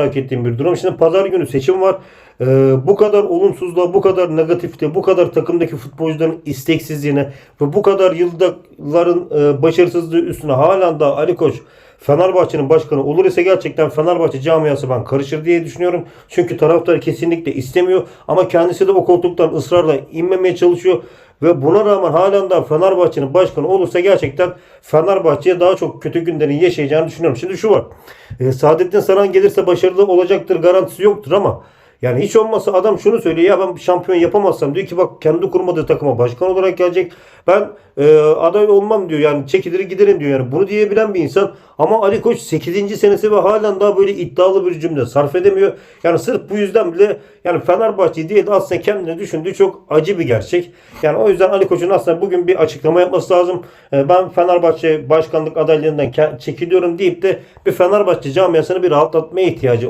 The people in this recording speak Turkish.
merak ettiğim bir durum. Şimdi pazar günü seçim var. Ee, bu kadar olumsuzluğa, bu kadar negatifte, bu kadar takımdaki futbolcuların isteksizliğine ve bu kadar yılların e, başarısızlığı üstüne halen daha Ali Koç Fenerbahçe'nin başkanı olur ise gerçekten Fenerbahçe camiası ben karışır diye düşünüyorum. Çünkü taraftar kesinlikle istemiyor ama kendisi de o koltuktan ısrarla inmemeye çalışıyor. Ve buna rağmen halen daha Fenerbahçe'nin başkanı olursa gerçekten Fenerbahçe'ye daha çok kötü günlerin yaşayacağını düşünüyorum. Şimdi şu var. E, Saadettin Saran gelirse başarılı olacaktır garantisi yoktur ama yani hiç olmazsa adam şunu söylüyor ya ben şampiyon yapamazsam diyor ki bak kendi kurmadığı takıma başkan olarak gelecek. Ben e, aday olmam diyor yani çekilir giderim diyor yani bunu diyebilen bir insan ama Ali Koç 8. senesi ve halen daha böyle iddialı bir cümle sarf edemiyor. Yani sırf bu yüzden bile yani Fenerbahçe değil de aslında kendine düşündüğü çok acı bir gerçek. Yani o yüzden Ali Koç'un aslında bugün bir açıklama yapması lazım. E, ben Fenerbahçe başkanlık adaylığından çekiliyorum deyip de bir Fenerbahçe camiasını bir rahatlatmaya ihtiyacı